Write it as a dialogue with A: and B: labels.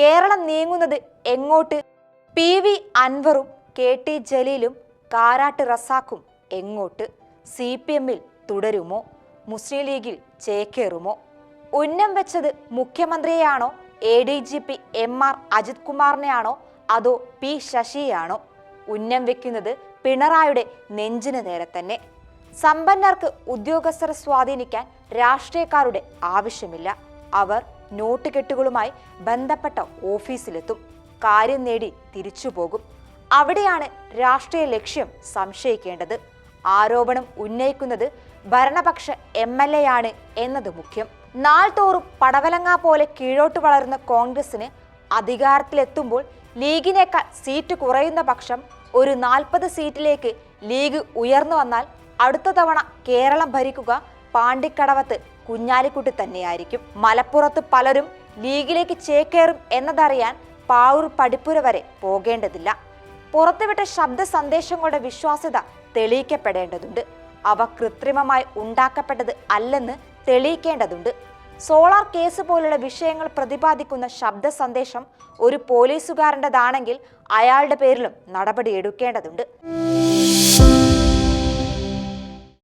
A: കേരളം നീങ്ങുന്നത് എങ്ങോട്ട്? P V അൻവറും കെ ടി ജലീലും കാരാട്ട് റസാക്കും എങ്ങോട്ട്? സി പി എമ്മിൽ തുടരുമോ? മുസ്ലിം ലീഗിൽ ചേക്കേറുമോ? ഉന്നം വെച്ചത് മുഖ്യമന്ത്രിയെയാണോ? A D G P M R Ajith കുമാറിനെയാണോ? അതോ പി ശശിയാണോ ഉന്നം വെക്കുന്നത് പിണറായിയുടെ നെഞ്ചിന് നേരെ തന്നെ. സമ്പന്നർക്ക് ഉദ്യോഗസ്ഥരെ സ്വാധീനിക്കാൻ രാഷ്ട്രീയക്കാരുടെ ആവശ്യമില്ല. അവർ നോട്ട് കെട്ടുകളുമായി ബന്ധപ്പെട്ട ഓഫീസിലെത്തും. കാര്യം നേടി തിരിച്ചു പോകും അവിടെയാണ് രാഷ്ട്രീയ ലക്ഷ്യം സംശയിക്കേണ്ടത്. ആരോപണം ഉന്നയിക്കുന്നത് ഭരണപക്ഷ എം എൽ എ ആണ് എന്നത് മുഖ്യം. നാൾ തോറും പടവലങ്ങ പോലെ കീഴോട്ട് വളർന്ന കോൺഗ്രസിന് അധികാരത്തിലെത്തുമ്പോൾ ലീഗിനേക്കാൾ സീറ്റ് കുറയുന്ന പക്ഷം ഒരു നാൽപ്പത് സീറ്റിലേക്ക് ലീഗ് ഉയർന്നു വന്നാൽ അടുത്ത തവണ കേരളം ഭരിക്കുക പാണ്ടിക്കടവത്ത് കുഞ്ഞാലിക്കുട്ടി തന്നെയായിരിക്കും. മലപ്പുറത്ത് പലരും ലീഗിലേക്ക് ചേക്കേറും എന്നതറിയാൻ പാവൂർ പടിപ്പുര വരെ പോകേണ്ടതില്ല. പുറത്തുവിട്ട ശബ്ദ സന്ദേശങ്ങളുടെ വിശ്വാസ്യത തെളിയിക്കപ്പെടേണ്ടതുണ്ട്. അവ കൃത്രിമമായി ഉണ്ടാക്കപ്പെട്ടത് അല്ലെന്ന് തെളിയിക്കേണ്ടതുണ്ട്. സോളാർ കേസ് പോലുള്ള വിഷയങ്ങൾ പ്രതിപാദിക്കുന്ന ശബ്ദ സന്ദേശം ഒരു പോലീസുകാരന്റെതാണെങ്കിൽ അയാളുടെ പേരിലും നടപടിയെടുക്കേണ്ടതുണ്ട്.